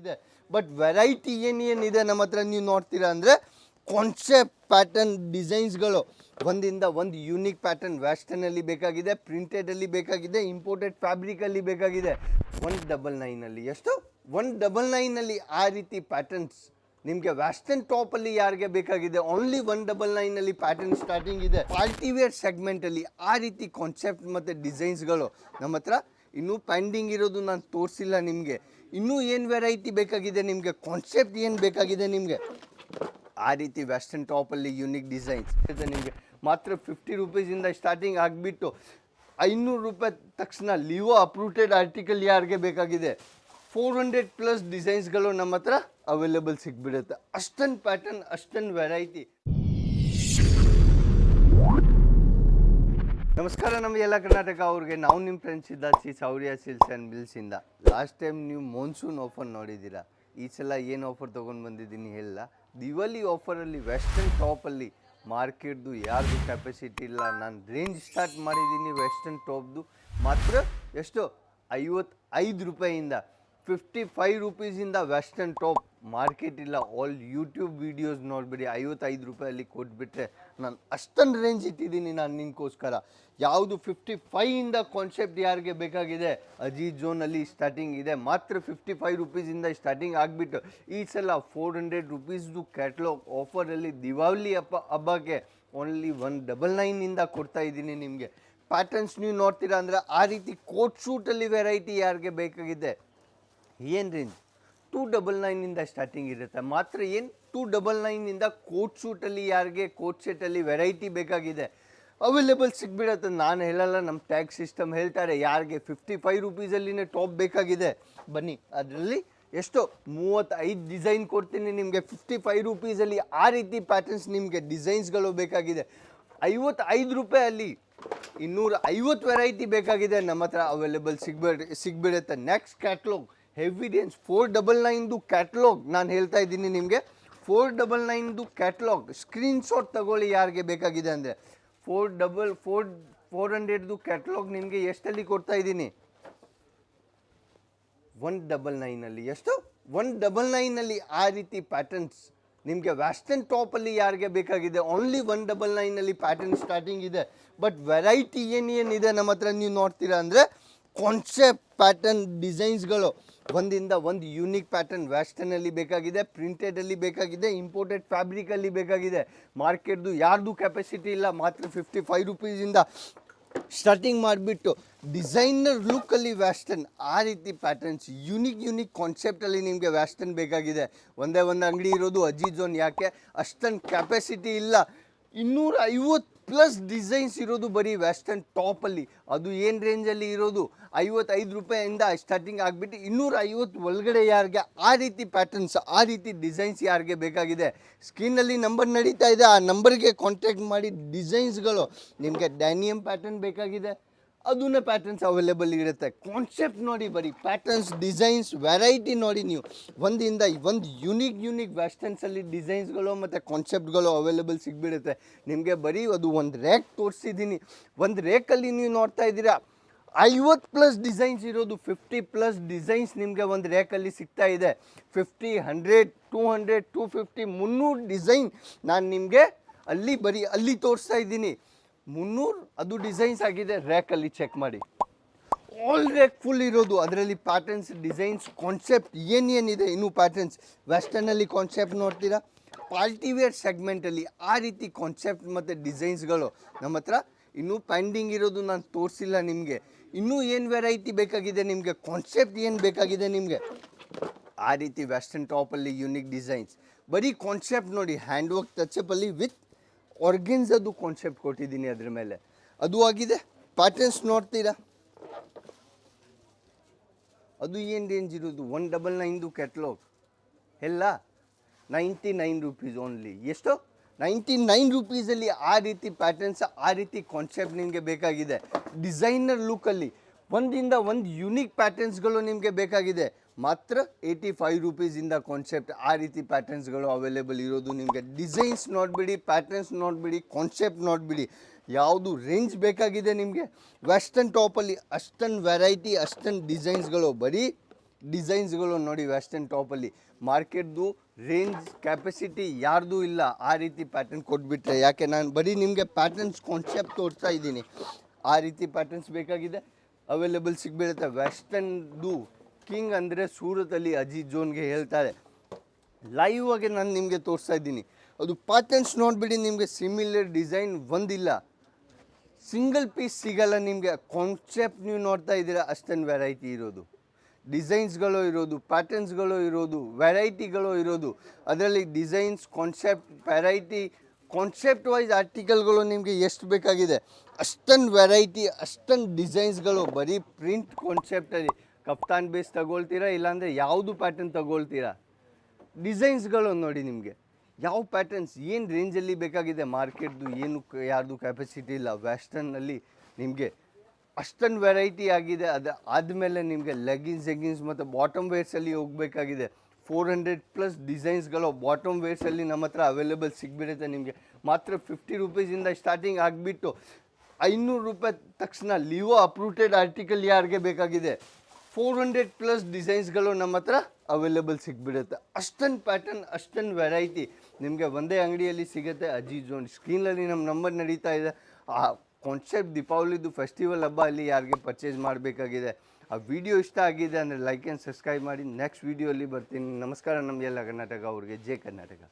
ಇದೆ but variety ಏನು ಏನಿದೆ ನಮ್ಮ ಹತ್ರ ನೀವು ನೋಡ್ತೀರಾ ಅಂದರೆ ಕಾನ್ಸೆಪ್ಟ್ ಪ್ಯಾಟರ್ನ್ ಡಿಸೈನ್ಸ್ಗಳು ಒಂದಿಂದ ಒಂದು ಯೂನಿಕ್ ಪ್ಯಾಟರ್ನ್ ವೆಸ್ಟರ್ನಲ್ಲಿ ಬೇಕಾಗಿದೆ ಪ್ರಿಂಟೆಡಲ್ಲಿ ಬೇಕಾಗಿದೆ ಇಂಪೋರ್ಟೆಡ್ ಫ್ಯಾಬ್ರಿಕಲ್ಲಿ ಬೇಕಾಗಿದೆ. ಒನ್ ಡಬಲ್ ನೈನಲ್ಲಿ ಎಷ್ಟು? ಒನ್ ಡಬಲ್ ನೈನಲ್ಲಿ ಆ ರೀತಿ ಪ್ಯಾಟರ್ನ್ಸ್ ನಿಮಗೆ ವೆಸ್ಟರ್ನ್ ಟಾಪಲ್ಲಿ ಯಾರಿಗೆ ಬೇಕಾಗಿದೆ? ಓನ್ಲಿ ಒನ್ ಡಬಲ್ ನೈನಲ್ಲಿ ಪ್ಯಾಟರ್ನ್ ಸ್ಟಾರ್ಟಿಂಗ್ ಇದೆ. ಪಾರ್ಟಿವೇರ್ ಸೆಗ್ಮೆಂಟಲ್ಲಿ ಆ ರೀತಿ ಕಾನ್ಸೆಪ್ಟ್ ಮತ್ತು ಡಿಸೈನ್ಸ್ಗಳು ನಮ್ಮ ಹತ್ರ ಇನ್ನೂ ಪೆಂಡಿಂಗ್ ಇರೋದು ನಾನು ತೋರಿಸಿಲ್ಲ ನಿಮಗೆ. ಇನ್ನೂ ಏನು ವೆರೈಟಿ ಬೇಕಾಗಿದೆ ನಿಮಗೆ? ಕಾನ್ಸೆಪ್ಟ್ ಏನು ಬೇಕಾಗಿದೆ ನಿಮಗೆ? ಆ ರೀತಿ ವೆಸ್ಟರ್ನ್ ಟಾಪಲ್ಲಿ ಯುನಿಕ್ ಡಿಸೈನ್ಸ್ ಇದೆ ನಿಮಗೆ. ಮಾತ್ರ ಫಿಫ್ಟಿ ರುಪೀಸಿಂದ ಸ್ಟಾರ್ಟಿಂಗ್ ಆಗಿಬಿಟ್ಟು ಐನೂರು ರೂಪಾಯಿ ತಕ್ಷಣ ಲಿವೋ ಅಪ್ರೂಟೆಡ್ ಆರ್ಟಿಕಲ್ ಯಾರಿಗೆ ಬೇಕಾಗಿದೆ? ಫೋರ್ ಹಂಡ್ರೆಡ್ ಪ್ಲಸ್ ಡಿಸೈನ್ಸ್ಗಳು ನಮ್ಮ ಹತ್ರ ಅವೈಲೇಬಲ್ ಸಿಗ್ಬಿಡುತ್ತೆ. ಅಷ್ಟೊಂದು ಪ್ಯಾಟರ್ನ್ ಅಷ್ಟೊಂದು ವೆರೈಟಿ ನಮಸ್ಕಾರ ನಮ್ಮ ಎಲ್ಲ ಕರ್ನಾಟಕ, ಅವ್ರಿಗೆ ನಾವು ನಿಮ್ಮ ಫ್ರೆಂಡ್ಸ್ ಇದ್ದಾಚಿ ಸೌರ್ಯ ಸಿಲ್ಸ್ ಆ್ಯಂಡ್ ಬಿಲ್ಸಿಂದ ಲಾಸ್ಟ್ ಟೈಮ್ ನೀವು ಮಾನ್ಸೂನ್ ಆಫರ್ ನೋಡಿದ್ದೀರಾ? ಈ ಸಲ ಏನು ಆಫರ್ ತೊಗೊಂಡು ಬಂದಿದ್ದೀನಿ ಹೇಳಲ್ಲ ದಿವಾಲಿ ಆಫರಲ್ಲಿ ವೆಸ್ಟರ್ನ್ ಟಾಪಲ್ಲಿ ಮಾರ್ಕೆಟ್ದು ಯಾರ್ದು ಕೆಪಾಸಿಟಿ ಇಲ್ಲ, ನಾನು ರೇಂಜ್ ಸ್ಟಾರ್ಟ್ ಮಾಡಿದ್ದೀನಿ ವೆಸ್ಟರ್ನ್ ಟಾಪ್ದು ಮಾತ್ರ ಎಷ್ಟು? ಐವತ್ತೈದು ರೂಪಾಯಿಯಿಂದ ಫಿಫ್ಟಿ ಫೈವ್ ರುಪೀಸಿಂದ ವೆಸ್ಟರ್ನ್ ಟಾಪ್ ಮಾರ್ಕೆಟ್ ಇಲ್ಲ ಆಲ್ ಯೂಟ್ಯೂಬ್ ವೀಡಿಯೋಸ್ ನೋಡಿಬಿಡಿ. ಐವತ್ತೈದು ರೂಪಾಯಲ್ಲಿ ಕೊಟ್ಬಿಟ್ರೆ ನಾನು ಅಷ್ಟೊಂದು ರೇಂಜ್ ಇಟ್ಟಿದ್ದೀನಿ ನಾನು ನಿನ್ಗೋಸ್ಕರ. ಯಾವುದು ಫಿಫ್ಟಿ ಫೈಯಿಂದ ಕಾನ್ಸೆಪ್ಟ್ ಯಾರಿಗೆ ಬೇಕಾಗಿದೆ ಅಜೀಜ್ ಝೋನಲ್ಲಿ ಸ್ಟಾರ್ಟಿಂಗ್ ಇದೆ. ಮಾತ್ರ ಫಿಫ್ಟಿ ಫೈವ್ ರುಪೀಸಿಂದ ಸ್ಟಾರ್ಟಿಂಗ್ ಆಗಿಬಿಟ್ಟು, ಈ ಸಲ ಫೋರ್ ಹಂಡ್ರೆಡ್ ರುಪೀಸ್ದು ಕ್ಯಾಟ್ಲಾಗ್ ಆಫರಲ್ಲಿ ದಿವಾಲಿ ಹಬ್ಬ, ಹಬ್ಬಕ್ಕೆ ಓನ್ಲಿ ಒನ್ ಡಬಲ್ ನೈನಿಂದ ಕೊಡ್ತಾ ಇದ್ದೀನಿ ನಿಮಗೆ. ಪ್ಯಾಟರ್ನ್ಸ್ ನೀವು ನೋಡ್ತೀರಾ ಅಂದರೆ ಆ ರೀತಿ ಕೋಟ್ ಶೂಟಲ್ಲಿ ವೆರೈಟಿ ಯಾರಿಗೆ ಬೇಕಾಗಿದೆ? ಏನು ರೇಂಜ್ ಟೂ ಡಬಲ್ ನೈನಿಂದ ಸ್ಟಾರ್ಟಿಂಗ್ ಇರುತ್ತೆ. ಮಾತ್ರ ಏನು ಟೂ ಡಬಲ್ ನೈನಿಂದ ಕೋಟ್ ಸೂಟಲ್ಲಿ ಯಾರಿಗೆ ಕೋಟ್ ಸೆಟಲ್ಲಿ ವೆರೈಟಿ ಬೇಕಾಗಿದೆ. ಅವೈಲೇಬಲ್ ಸಿಗ್ಬಿಡತ್ತೆ. ನಾನು ಹೇಳಲ್ಲ ನಮ್ಮ ಟ್ಯಾಕ್ಸ್ ಸಿಸ್ಟಮ್ ಹೇಳ್ತಾರೆ, ಯಾರಿಗೆ ಫಿಫ್ಟಿ ಫೈವ್ ರುಪೀಸಲ್ಲಿನೇ ಟಾಪ್ ಬೇಕಾಗಿದೆ. ಬನ್ನಿ, ಅದರಲ್ಲಿ ಎಷ್ಟು, ಮೂವತ್ತೈದು ಡಿಸೈನ್ ಕೊಡ್ತೀನಿ ನಿಮಗೆ. ಫಿಫ್ಟಿ ಫೈವ್ ರುಪೀಸಲ್ಲಿ ಆ ರೀತಿ ಪ್ಯಾಟರ್ನ್ಸ್ ನಿಮಗೆ ಡಿಸೈನ್ಸ್ಗಳು ಬೇಕಾಗಿದೆ. ಐವತ್ತೈದು ರೂಪಾಯಲ್ಲಿ ಇನ್ನೂರ ಐವತ್ತು ವೆರೈಟಿ ಬೇಕಾಗಿದೆ. ನಮ್ಮ ಹತ್ರ ಅವೈಲೇಬಲ್ ಸಿಗ್ಬಿಡ, ಸಿಗ್ಬಿಡುತ್ತೆ. ನೆಕ್ಸ್ಟ್ ಕ್ಯಾಟ್ಲಾಗ್ ಹೆವಿಡೆನ್ಸ್ ಫೋರ್ ಡಬಲ್ ನೈನ್ದು ಕ್ಯಾಟ್ಲಾಗ್ ನಾನು ಹೇಳ್ತಾ ಇದ್ದೀನಿ ನಿಮಗೆ. ಫೋರ್ ಡಬಲ್ ನೈನ್ದು ಕ್ಯಾಟ್ಲಾಗ್ ಸ್ಕ್ರೀನ್ಶಾಟ್ ತಗೊಳ್ಳಿ ಯಾರಿಗೆ ಬೇಕಾಗಿದೆ ಅಂದರೆ. ಫೋರ್ ಡಬಲ್ ಫೋರ್ ಫೋರ್ ಹಂಡ್ರೆಡ್ದು ಕ್ಯಾಟ್ಲಾಗ್ ನಿಮಗೆ ಎಷ್ಟಲ್ಲಿ ಕೊಡ್ತಾ ಇದ್ದೀನಿ? ಒನ್ ಡಬಲ್ ನೈನಲ್ಲಿ ಎಷ್ಟು? ಒನ್ ಡಬಲ್ ನೈನಲ್ಲಿ ಆ ರೀತಿ ಪ್ಯಾಟರ್ನ್ಸ್ ನಿಮಗೆ ವೆಸ್ಟರ್ನ್ ಟಾಪಲ್ಲಿ ಯಾರಿಗೆ ಬೇಕಾಗಿದೆ? ಓನ್ಲಿ ಒನ್ ಡಬಲ್ ನೈನಲ್ಲಿ ಪ್ಯಾಟರ್ನ್ ಸ್ಟಾರ್ಟಿಂಗ್ ಇದೆ. ಬಟ್ ವೆರೈಟಿ ಏನು ಏನಿದೆ ನಮ್ಮ ಹತ್ರ ನೀವು ನೋಡ್ತೀರಾ ಅಂದರೆ ಕಾನ್ಸೆಪ್ಟ್ ಪ್ಯಾಟರ್ನ್ ಡಿಸೈನ್ಸ್ಗಳು ಒಂದಿಂದ ಒಂದು ಯೂನಿಕ್ ಪ್ಯಾಟರ್ನ್ ವೆಸ್ಟರ್ನಲ್ಲಿ ಬೇಕಾಗಿದೆ ಪ್ರಿಂಟೆಡಲ್ಲಿ ಬೇಕಾಗಿದೆ ಇಂಪೋರ್ಟೆಡ್ ಫ್ಯಾಬ್ರಿಕಲ್ಲಿ ಬೇಕಾಗಿದೆ. ಮಾರ್ಕೆಟ್ದು ಯಾರ್ದು ಕೆಪಾಸಿಟಿ ಇಲ್ಲ, ಮಾತ್ರ ಫಿಫ್ಟಿ ಫೈವ್ ರುಪೀಸಿಂದ ಸ್ಟಾರ್ಟಿಂಗ್ ಮಾಡಿಬಿಟ್ಟು ಡಿಸೈನರ್ ಲುಕ್ಕಲ್ಲಿ ವ್ಯಾಸ್ಟರ್ನ್ ಆ ರೀತಿ ಪ್ಯಾಟರ್ನ್ಸ್ ಯುನಿಕ್ ಯುನಿಕ್ ಕಾನ್ಸೆಪ್ಟಲ್ಲಿ ನಿಮಗೆ ವ್ಯಾಸ್ಟರ್ನ್ ಬೇಕಾಗಿದೆ. ಒಂದೇ ಒಂದು ಅಂಗಡಿ ಇರೋದು ಅಜಿತ್ ಜೋನ್ ಯಾಕೆ? ಅಷ್ಟೊಂದು ಕೆಪಾಸಿಟಿ ಇಲ್ಲ. ಇನ್ನೂರ ಐವತ್ತು ಪ್ಲಸ್ ಡಿಸೈನ್ಸ್ ಇರೋದು ಬರೀ ವೆಸ್ಟರ್ನ್ ಟಾಪಲ್ಲಿ. ಅದು ಏನು ರೇಂಜಲ್ಲಿ ಇರೋದು? ಐವತ್ತೈದು ರೂಪಾಯಿಂದ ಸ್ಟಾರ್ಟಿಂಗ್ ಆಗಿಬಿಟ್ಟು ಇನ್ನೂರ ಐವತ್ತು ಒಳಗಡೆ ಯಾರಿಗೆ ಆ ರೀತಿ ಪ್ಯಾಟರ್ನ್ಸ್ ಆ ರೀತಿ ಡಿಸೈನ್ಸ್ ಯಾರಿಗೆ ಬೇಕಾಗಿದೆ? ಸ್ಕ್ರೀನಲ್ಲಿ ನಂಬರ್ ನಡೀತಾ ಇದೆ. ಆ ನಂಬರ್ಗೆ ಕಾಂಟ್ಯಾಕ್ಟ್ ಮಾಡಿ ಡಿಸೈನ್ಸ್ಗಳು ನಿಮಗೆ ಡ್ಯಾನಿಯಮ್ ಪ್ಯಾಟರ್ನ್ ಬೇಕಾಗಿದೆ. ಅದನ್ನ ಪ್ಯಾಟರ್ನ್ಸ್ ಅವೈಲೇಬಲ್ ಇರುತ್ತೆ. ಕಾನ್ಸೆಪ್ಟ್ ನೋಡಿ ಬರೀ ಪ್ಯಾಟರ್ನ್ಸ್ ಡಿಸೈನ್ಸ್ ವೆರೈಟಿ ನೋಡಿ ನೀವು. ಒಂದಿಂದ ಒಂದು ಯುನಿಕ್ ಯುನಿಕ್ ವೆಸ್ಟರ್ನ್ಸಲ್ಲಿ ಡಿಸೈನ್ಸ್ಗಳು ಮತ್ತು ಕಾನ್ಸೆಪ್ಟ್ಗಳು ಅವೈಲೇಬಲ್ ಸಿಗ್ಬಿಡುತ್ತೆ. ನಿಮಗೆ ಬರೀ ಅದು ಒಂದು ರ್ಯಾಕ್ ತೋರಿಸಿದ್ದೀನಿ ಒಂದು ರ್ಯಾಕಲ್ಲಿ ನೀವು ನೋಡ್ತಾ ಇದ್ದೀರಾ, ಐವತ್ತು ಪ್ಲಸ್ ಡಿಸೈನ್ಸ್ ಇರೋದು ಫಿಫ್ಟಿ ಪ್ಲಸ್ ಡಿಸೈನ್ಸ್ ನಿಮಗೆ ಒಂದು ರ್ಯಾಕಲ್ಲಿ ಸಿಗ್ತಾ ಇದೆ. Fifty hundred two hundred two fifty ಮುನ್ನೂರು ಡಿಸೈನ್ ನಾನು ನಿಮಗೆ ಅಲ್ಲಿ ಬರೀ ಅಲ್ಲಿ ತೋರಿಸ್ತಾ ಇದ್ದೀನಿ. ಮುನ್ನೂರು, ಅದು ಡಿಸೈನ್ಸ್ ಆಗಿದೆ, ರ್ಯಾಕಲ್ಲಿ ಚೆಕ್ ಮಾಡಿ. ಆಲ್ ರ್ಯಾಕ್ ಫುಲ್ ಇರೋದು, ಅದರಲ್ಲಿ ಪ್ಯಾಟರ್ನ್ಸ್ ಡಿಸೈನ್ಸ್ ಕಾನ್ಸೆಪ್ಟ್ ಏನೇನಿದೆ ಇನ್ನೂ ಪ್ಯಾಟರ್ನ್ಸ್ ವೆಸ್ಟರ್ನಲ್ಲಿ ಕಾನ್ಸೆಪ್ಟ್ ನೋಡ್ತೀರಾ? ಪಾರ್ಟಿ ವೇರ್ ಸೆಗ್ಮೆಂಟಲ್ಲಿ ಆ ರೀತಿ ಕಾನ್ಸೆಪ್ಟ್ ಮತ್ತು ಡಿಸೈನ್ಸ್ಗಳು ನಮ್ಮ ಹತ್ರ ಇನ್ನೂ ಪೆಂಡಿಂಗ್ ಇರೋದು ನಾನು ತೋರಿಸಿಲ್ಲ ನಿಮಗೆ. ಇನ್ನೂ ಏನು ವೆರೈಟಿ ಬೇಕಾಗಿದೆ ನಿಮಗೆ? ಕಾನ್ಸೆಪ್ಟ್ ಏನು ಬೇಕಾಗಿದೆ ನಿಮಗೆ? ಆ ರೀತಿ ವೆಸ್ಟರ್ನ್ ಟಾಪಲ್ಲಿ ಯುನಿಕ್ ಡಿಸೈನ್ಸ್ ಬರೀ ಕಾನ್ಸೆಪ್ಟ್ ನೋಡಿ ಹ್ಯಾಂಡ್ ವರ್ಕ್ ಟಚಪ್ಪಲ್ಲಿ ವಿತ್ ಆರ್ಗೆನ್ಸದು ಕಾನ್ಸೆಪ್ಟ್ ಕೊಟ್ಟಿದ್ದೀನಿ ಅದ್ರ ಮೇಲೆ. ಅದು ಆಗಿದೆ? ಪ್ಯಾಟರ್ನ್ಸ್ ನೋಡ್ತೀರಾ? ಅದು ಏನು ರೇಂಜ್ ಇರೋದು? ಒನ್ ಡಬಲ್ ನೈನ್ದು ಕ್ಯಾಟ್ಲಾಗ್ ಎಲ್ಲ? ನೈಂಟಿ ನೈನ್ ರುಪೀಸ್ ಓನ್ಲಿ ಎಷ್ಟು? ನೈಂಟಿ ನೈನ್ ರುಪೀಸಲ್ಲಿ ಆ ರೀತಿ ಪ್ಯಾಟರ್ನ್ಸ್ ಆ ರೀತಿ ಕಾನ್ಸೆಪ್ಟ್ ನಿಮಗೆ ಬೇಕಾಗಿದೆ. ಡಿಸೈನರ್ ಲುಕ್ಕಲ್ಲಿ ಒಂದಿಂದ ಒಂದು ಯುನೀಕ್ ಪ್ಯಾಟರ್ನ್ಸ್ಗಳು ನಿಮಗೆ ಬೇಕಾಗಿದೆ. ಮಾತ್ರ ಏಯ್ಟಿ ಫೈವ್ ರುಪೀಸಿಂದ ಕಾನ್ಸೆಪ್ಟ್ ಆ ರೀತಿ ಪ್ಯಾಟರ್ನ್ಸ್ಗಳು ಅವೈಲೇಬಲ್ ಇರೋದು. ನಿಮಗೆ ಡಿಸೈನ್ಸ್ ನೋಡಿಬಿಡಿ ಪ್ಯಾಟರ್ನ್ಸ್ ನೋಡಿಬಿಡಿ ಕಾನ್ಸೆಪ್ಟ್ ನೋಡಿಬಿಡಿ. ಯಾವುದು ರೇಂಜ್ ಬೇಕಾಗಿದೆ ನಿಮಗೆ? ವೆಸ್ಟರ್ನ್ ಟಾಪಲ್ಲಿ ಅಷ್ಟೊಂದು ವೆರೈಟಿ ಅಷ್ಟೊಂದು ಡಿಸೈನ್ಸ್ಗಳು ಬರೀ ಡಿಸೈನ್ಸ್ಗಳು ನೋಡಿ ವೆಸ್ಟರ್ನ್ ಟಾಪಲ್ಲಿ ಮಾರ್ಕೆಟ್ದು ರೇಂಜ್ ಕ್ಯಾಪಸಿಟಿ ಯಾರ್ದು ಇಲ್ಲ ಆ ರೀತಿ ಪ್ಯಾಟರ್ನ್ ಕೊಟ್ಬಿಟ್ರೆ. ಯಾಕೆ ನಾನು ಬರೀ ನಿಮಗೆ ಪ್ಯಾಟರ್ನ್ಸ್ ಕಾನ್ಸೆಪ್ಟ್ ತೋರಿಸ್ತಾ ಇದ್ದೀನಿ. ಆ ರೀತಿ ಪ್ಯಾಟರ್ನ್ಸ್ ಬೇಕಾಗಿದೆ. ಅವೈಲೇಬಲ್ ಸಿಗ್ಬಿಡುತ್ತೆ. ವೆಸ್ಟರ್ನ್ದು ಕಿಂಗ್ ಅಂದರೆ ಸೂರತಲ್ಲಿ ಅಜಿತ್ ಜೋನ್ಗೆ ಹೇಳ್ತಾರೆ. ಲೈವ್ ಆಗಿ ನಾನು ನಿಮಗೆ ತೋರಿಸ್ತಾ ಇದ್ದೀನಿ. ಅದು ಪ್ಯಾಟರ್ನ್ಸ್ ನೋಡಿಬಿಡಿ, ನಿಮಗೆ ಸಿಮಿಲರ್ ಡಿಸೈನ್ ಒಂದಿಲ್ಲ. ಸಿಂಗಲ್ ಪೀಸ್ ಸಿಗಲ್ಲ ನಿಮಗೆ. ಕಾನ್ಸೆಪ್ಟ್ ನೀವು ನೋಡ್ತಾ ಇದ್ದೀರಾ ಅಷ್ಟೊಂದು ವೆರೈಟಿ ಇರೋದು. ಡಿಸೈನ್ಸ್ಗಳು ಇರೋದು ಪ್ಯಾಟರ್ನ್ಸ್ಗಳು ಇರೋದು ವೆರೈಟಿಗಳು ಇರೋದು. ಅದರಲ್ಲಿ designs concept variety concept wise ಆರ್ಟಿಕಲ್ಗಳು ನಿಮಗೆ ಎಷ್ಟು ಬೇಕಾಗಿದೆ. ಅಷ್ಟೊಂದು ವೆರೈಟಿ ಅಷ್ಟೊಂದು ಡಿಸೈನ್ಸ್ಗಳು ಬರೀ ಪ್ರಿಂಟ್ ಕಾನ್ಸೆಪ್ಟಲ್ಲಿ ಕಪ್ತಾನ್ ಬೇಸ್ ತಗೊಳ್ತೀರಾ ಇಲ್ಲಾಂದರೆ ಯಾವುದು ಪ್ಯಾಟರ್ನ್ ತಗೊಳ್ತೀರಾ? ಡಿಸೈನ್ಸ್ಗಳು ನೋಡಿ ನಿಮಗೆ. ಯಾವ ಪ್ಯಾಟರ್ನ್ಸ್ ಏನು ರೇಂಜಲ್ಲಿ ಬೇಕಾಗಿದೆ? ಮಾರ್ಕೆಟ್ದು ಏನು ಯಾರ್ದು ಕೆಪಾಸಿಟಿ ಇಲ್ಲ. ವೆಸ್ಟರ್ನಲ್ಲಿ ನಿಮಗೆ ಅಷ್ಟೊಂದು ವೆರೈಟಿ ಆಗಿದೆ. ಅದು ಆದಮೇಲೆ ನಿಮಗೆ ಲೆಗಿನ್ಸ್ ಎಗಿನ್ಸ್ ಮತ್ತು ಬಾಟಮ್ ವೇರ್ಸಲ್ಲಿ ಹೋಗಬೇಕಾಗಿದೆ. ಫೋರ್ ಹಂಡ್ರೆಡ್ ಪ್ಲಸ್ ಡಿಸೈನ್ಸ್ಗಳು ಬಾಟಮ್ ವೇರ್ಸಲ್ಲಿ ನಮ್ಮ ಹತ್ರ ಅವೈಲೇಬಲ್ ಸಿಗ್ಬಿಡುತ್ತೆ ನಿಮಗೆ. ಮಾತ್ರ ಫಿಫ್ಟಿ ರುಪೀಸಿಂದ ಸ್ಟಾರ್ಟಿಂಗ್ ಆಗಿಬಿಟ್ಟು ಐನೂರು ರೂಪಾಯಿ ತಕ್ಷಣ ಲಿವೋ ಅಪ್ರೂಟೆಡ್ ಆರ್ಟಿಕಲ್ ಯಾರಿಗೆ ಬೇಕಾಗಿದೆ? ಫೋರ್ ಹಂಡ್ರೆಡ್ ಪ್ಲಸ್ ಡಿಸೈನ್ಸ್ಗಳು ನಮ್ಮ ಹತ್ರ ಅವೈಲೇಬಲ್ ಸಿಗ್ಬಿಡುತ್ತೆ. ಅಷ್ಟೊಂದು ಪ್ಯಾಟರ್ನ್ ಅಷ್ಟೊಂದು ವೆರೈಟಿ ನಿಮಗೆ ಒಂದೇ ಅಂಗಡಿಯಲ್ಲಿ ಸಿಗುತ್ತೆ. ಅಜಿ ಜೋನ್ ಸ್ಕ್ರೀನಲ್ಲಿ ನಮ್ಮ ನಂಬರ್ ನಡೀತಾ ಇದೆ. ಆ ಕಾನ್ಸೆಪ್ಟ್ ದೀಪಾವಳಿದು ಫೆಸ್ಟಿವಲ್ ಹಬ್ಬ ಅಲ್ಲಿ ಯಾರಿಗೆ ಪರ್ಚೇಸ್ ಮಾಡಬೇಕಾಗಿದೆ. ಆ ವಿಡಿಯೋ ಇಷ್ಟ ಆಗಿದೆ ಅಂದರೆ ಲೈಕ್ ಆ್ಯಂಡ್ ಸಬ್ಸ್ಕ್ರೈಬ್ ಮಾಡಿ. ನೆಕ್ಸ್ಟ್ ವಿಡಿಯೋಲಿ ಬರ್ತೀನಿ. ನಮಸ್ಕಾರ ನಮಗೆಲ್ಲ ಕರ್ನಾಟಕ ಅವ್ರಿಗೆ. ಜೆ ಕರ್ನಾಟಕ.